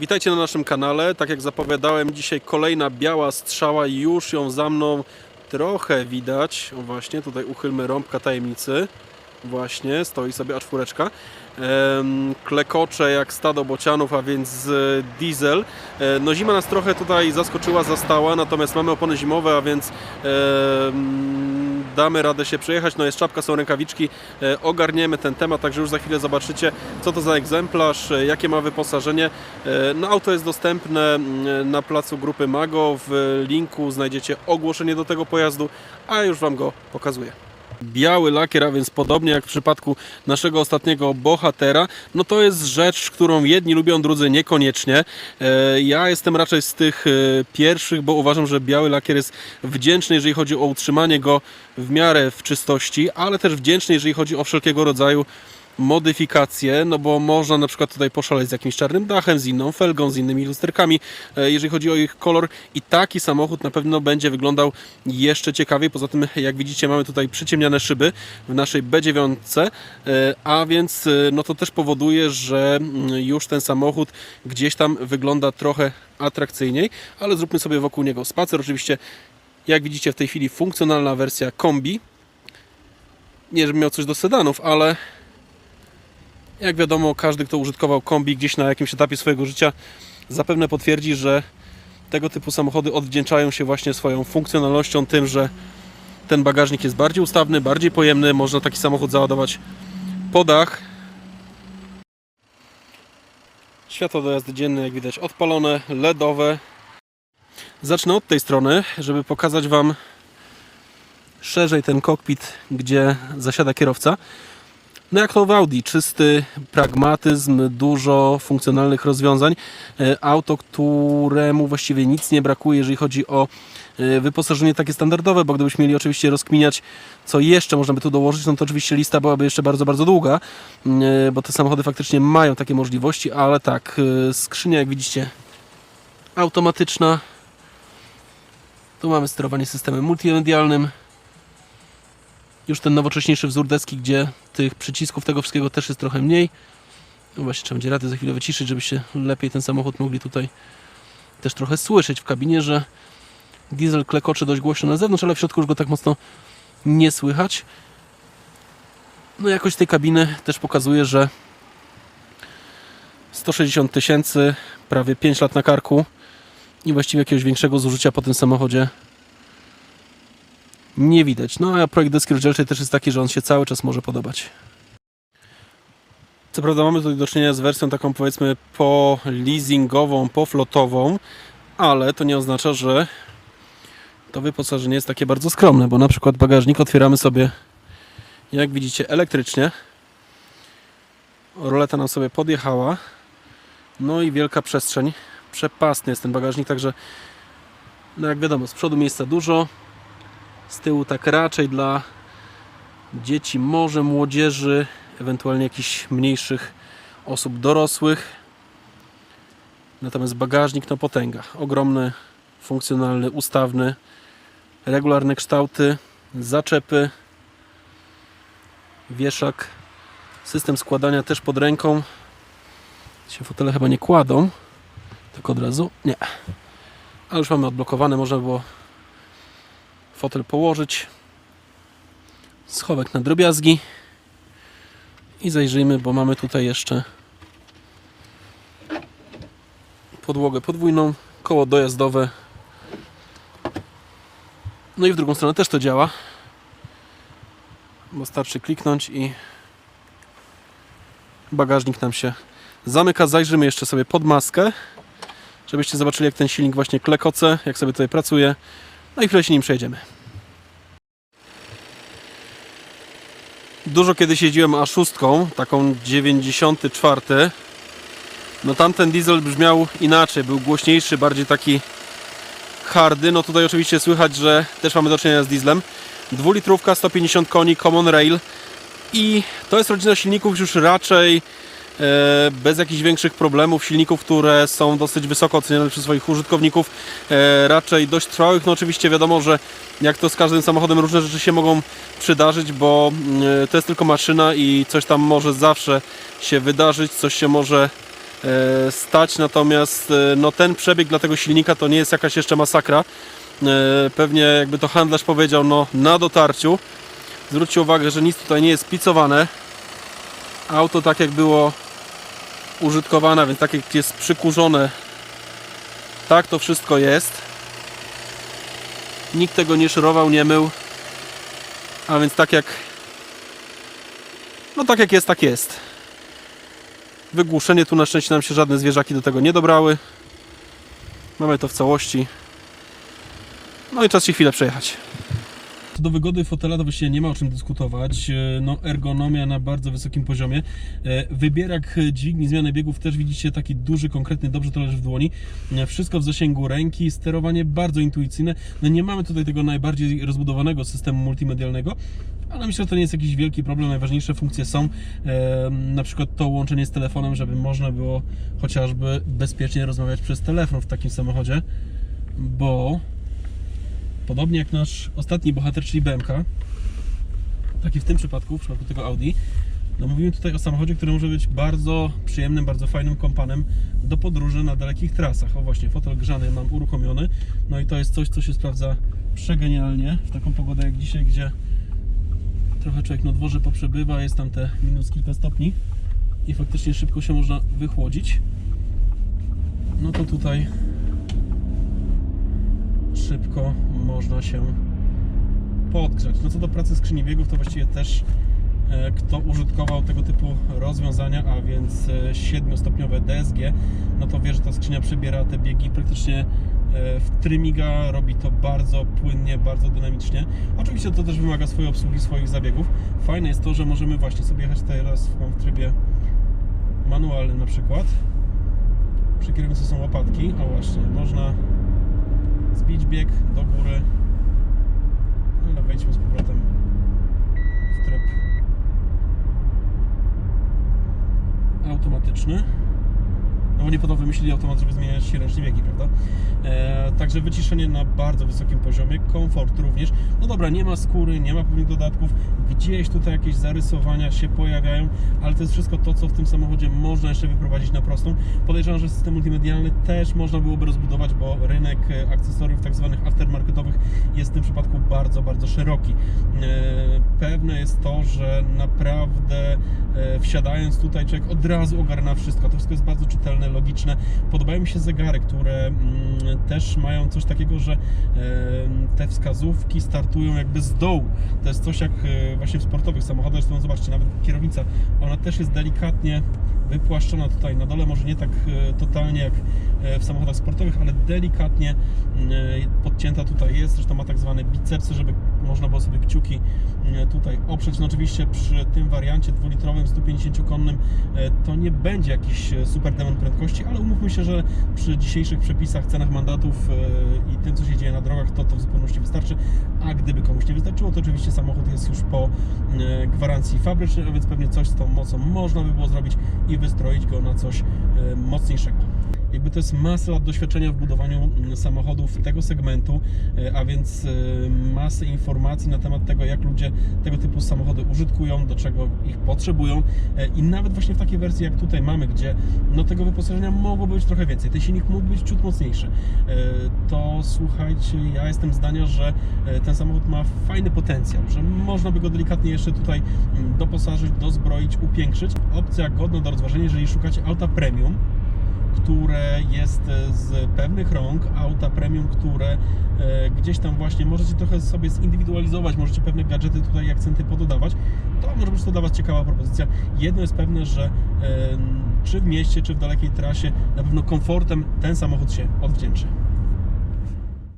Witajcie na naszym kanale. Tak jak zapowiadałem, dzisiaj kolejna biała strzała. Już ją za mną trochę widać. O właśnie, tutaj uchylmy rąbka tajemnicy. Właśnie, stoi sobie A4. Em, Klekocze jak stado bocianów, a więc e, diesel. E, No zima nas trochę tutaj zaskoczyła, zastała, natomiast mamy opony zimowe, a więc damy radę się przejechać. No jest czapka, są rękawiczki. E, Ogarniemy ten temat, także już za chwilę zobaczycie, co to za egzemplarz, e, jakie ma wyposażenie. E, No auto jest dostępne na placu grupy Mago. W linku znajdziecie ogłoszenie do tego pojazdu, a już Wam go pokazuję. Biały lakier, a więc podobnie jak w przypadku naszego ostatniego bohatera, no to jest rzecz, którą jedni lubią, drudzy niekoniecznie. E, Ja jestem raczej z tych e, pierwszych, bo uważam, że biały lakier jest wdzięczny, jeżeli chodzi o utrzymanie go w miarę w czystości, ale też wdzięczny, jeżeli chodzi o wszelkiego rodzaju modyfikacje, no bo można na przykład tutaj poszaleć z jakimś czarnym dachem, z inną felgą, z innymi lusterkami, e, jeżeli chodzi o ich kolor i taki samochód na pewno będzie wyglądał jeszcze ciekawiej. Poza tym, jak widzicie, mamy tutaj przyciemniane szyby w naszej B9, e, a więc e, no to też powoduje, że mm, już ten samochód gdzieś tam wygląda trochę atrakcyjniej, ale zróbmy sobie wokół niego spacer. Oczywiście, jak widzicie w tej chwili funkcjonalna wersja kombi. Nie, żebym miał coś do sedanów, ale jak wiadomo, każdy, kto użytkował kombi gdzieś na jakimś etapie swojego życia, zapewne potwierdzi, że tego typu samochody odwdzięczają się właśnie swoją funkcjonalnością, tym, że ten bagażnik jest bardziej ustawny, bardziej pojemny, można taki samochód załadować po dach. Światło do jazdy dzienne, jak widać, odpalone, LEDowe. Zacznę od tej strony, żeby pokazać Wam szerzej ten kokpit, gdzie zasiada kierowca. No jak to w Audi, czysty pragmatyzm, dużo funkcjonalnych rozwiązań. E, Auto, któremu właściwie nic nie brakuje, jeżeli chodzi o e, wyposażenie takie standardowe, bo gdybyśmy mieli oczywiście rozkminiać, co jeszcze można by tu dołożyć, no to oczywiście lista byłaby jeszcze bardzo, bardzo długa, e, bo te samochody faktycznie mają takie możliwości, ale tak, skrzynia jak widzicie automatyczna. Tu mamy sterowanie systemem multimedialnym już ten nowocześniejszy wzór deski, gdzie tych przycisków tego wszystkiego też jest trochę mniej. No właśnie, trzeba będzie rady za chwilę wyciszyć, żebyście lepiej ten samochód mogli tutaj też trochę słyszeć w kabinie, że diesel klekoczy dość głośno na zewnątrz, ale w środku już go tak mocno nie słychać. No jakość tej kabiny też pokazuje, że 160 tysięcy, prawie 5 lat na karku i właściwie jakiegoś większego zużycia po tym samochodzie nie widać. No a projekt deski rozdzielczej też jest taki, że on się cały czas może podobać. Co prawda mamy tutaj do czynienia z wersją taką powiedzmy po leasingową, poflotową, ale to nie oznacza, że to wyposażenie jest takie bardzo skromne, bo na przykład bagażnik otwieramy sobie jak widzicie elektrycznie. Roleta nam sobie podjechała. No i wielka przestrzeń. Przepastny jest ten bagażnik, także no jak wiadomo, z przodu miejsca dużo, z tyłu tak raczej dla dzieci, może młodzieży, ewentualnie jakichś mniejszych osób dorosłych. Natomiast bagażnik no potęga. Ogromny, funkcjonalny, ustawny, regularne kształty, zaczepy, wieszak, system składania też pod ręką. Się fotele chyba nie kładą, tak od razu. Nie. A już mamy odblokowane, można było fotel położyć, schowek na drobiazgi i zajrzyjmy, bo mamy tutaj jeszcze podłogę podwójną, koło dojazdowe. No i w drugą stronę też to działa, bo starczy kliknąć i bagażnik nam się zamyka. Zajrzymy jeszcze sobie pod maskę, żebyście zobaczyli jak ten silnik właśnie klekoce, jak sobie tutaj pracuje. No i chwilę się nim przejdziemy. Dużo kiedyś jeździłem A6, taką 94. No tamten diesel brzmiał inaczej, był głośniejszy, bardziej taki hardy. No tutaj oczywiście słychać, że też mamy do czynienia z dieslem. Dwulitrówka, 150 koni, Common Rail. I to jest rodzina silników już raczej bez jakichś większych problemów, silników, które są dosyć wysoko oceniane przez swoich użytkowników, e, raczej dość trwałych. No oczywiście wiadomo, że jak to z każdym samochodem różne rzeczy się mogą przydarzyć, bo mm, to jest tylko maszyna i coś tam może zawsze się wydarzyć, coś się może e, stać, natomiast e, no, ten przebieg dla tego silnika to nie jest jakaś jeszcze masakra. E, Pewnie jakby to handlarz powiedział, no na dotarciu. Zwróćcie uwagę, że nic tutaj nie jest picowane. Auto tak jak było użytkowane, więc tak jak jest przykurzone, tak to wszystko jest. Nikt tego nie szorował, nie mył. A więc tak jak no tak jak jest, tak jest. Wygłuszenie tu na szczęście nam się żadne zwierzaki do tego nie dobrały. Mamy to w całości. No i czas się chwilę przejechać. Co do wygody fotela to właściwie nie ma o czym dyskutować. E, No, ergonomia na bardzo wysokim poziomie. E, Wybierak dźwigni zmiany biegów też widzicie taki duży, konkretny, dobrze to leży w dłoni. E, Wszystko w zasięgu ręki, sterowanie bardzo intuicyjne. No nie mamy tutaj tego najbardziej rozbudowanego systemu multimedialnego, ale myślę, że to nie jest jakiś wielki problem. Najważniejsze funkcje są na przykład to łączenie z telefonem, żeby można było chociażby bezpiecznie rozmawiać przez telefon w takim samochodzie, bo podobnie jak nasz ostatni bohater, czyli BMK, taki w tym przypadku, w przypadku tego Audi, no mówimy tutaj o samochodzie, który może być bardzo przyjemnym, bardzo fajnym kompanem do podróży na dalekich trasach. O właśnie, fotel grzany mam uruchomiony, no i to jest coś, co się sprawdza przegenialnie w taką pogodę jak dzisiaj, gdzie trochę człowiek na dworze poprzebywa, jest tam te minus kilka stopni i faktycznie szybko się można wychłodzić. No to tutaj szybko można się podgrzać. No co do pracy skrzyni biegów, to właściwie też e, kto użytkował tego typu rozwiązania, a więc e, 7-stopniowe DSG, no to wie, że ta skrzynia przebiera te biegi praktycznie e, w trymiga, robi to bardzo płynnie, bardzo dynamicznie. Oczywiście to też wymaga swojej obsługi, swoich zabiegów. Fajne jest to, że możemy właśnie sobie jechać teraz w, w trybie manualnym na przykład. Przy kierownicy są łopatki, a właśnie, można zbić bieg do góry, ale wejdźmy z powrotem w tryb automatyczny. No bo nie po to wymyślili automat, żeby zmieniać ręcznie biegi, prawda? E, także wyciszenie na bardzo wysokim poziomie, komfort również. No dobra, nie ma skóry, nie ma pewnych dodatków, gdzieś tutaj jakieś zarysowania się pojawiają, ale to jest wszystko to, co w tym samochodzie można jeszcze wyprowadzić na prostą. Podejrzewam, że system multimedialny też można byłoby rozbudować, bo rynek e, akcesoriów tak zwanych aftermarketowych jest w tym przypadku bardzo, bardzo szeroki. E, Pewne jest to, że naprawdę e, wsiadając tutaj człowiek od razu ogarna wszystko. To wszystko jest bardzo czytelne, logiczne. Podobają mi się zegary, które mm, też mają coś takiego, że te wskazówki startują jakby z dołu. To jest coś jak e, właśnie w sportowych samochodach, zresztą zobaczcie, nawet kierownica, ona też jest delikatnie wypłaszczona tutaj na dole, może nie tak e, totalnie jak e, w samochodach sportowych, ale delikatnie e, podcięta tutaj jest, zresztą ma tak zwane bicepsy, żeby można było sobie kciuki tutaj oprzeć. No oczywiście przy tym wariancie dwulitrowym 150-konnym e, to nie będzie jakiś super demon prędkości, ale umówmy się, że przy dzisiejszych przepisach, cenach mandatów i tym, co się dzieje na drogach, to to w zupełności wystarczy. A gdyby komuś nie wystarczyło, to oczywiście samochód jest już po e, gwarancji fabrycznej, a więc pewnie coś z tą mocą można by było zrobić i wystroić go na coś e, mocniejszego. Jakby to jest masa lat doświadczenia w budowaniu mm, samochodów tego segmentu, e, a więc e, masę informacji na temat tego, jak ludzie tego typu samochody użytkują, do czego ich potrzebują e, i nawet właśnie w takiej wersji jak tutaj mamy, gdzie no tego wyposażenia mogłoby być trochę więcej, ten silnik mógł być ciut mocniejszy, to słuchajcie, ja jestem zdania, że ten samochód ma fajny potencjał, że można by go delikatnie jeszcze tutaj mm, doposażyć, dozbroić, upiększyć. Opcja godna do rozważenia, jeżeli szukacie auta premium, które jest e, z pewnych rąk, auta premium, które e, gdzieś tam właśnie możecie trochę sobie zindywidualizować, możecie pewne gadżety tutaj akcenty pododawać, to może być to dla Was ciekawa propozycja. Jedno jest pewne, że czy w mieście, czy w dalekiej trasie, na pewno komfortem ten samochód się odwdzięczy.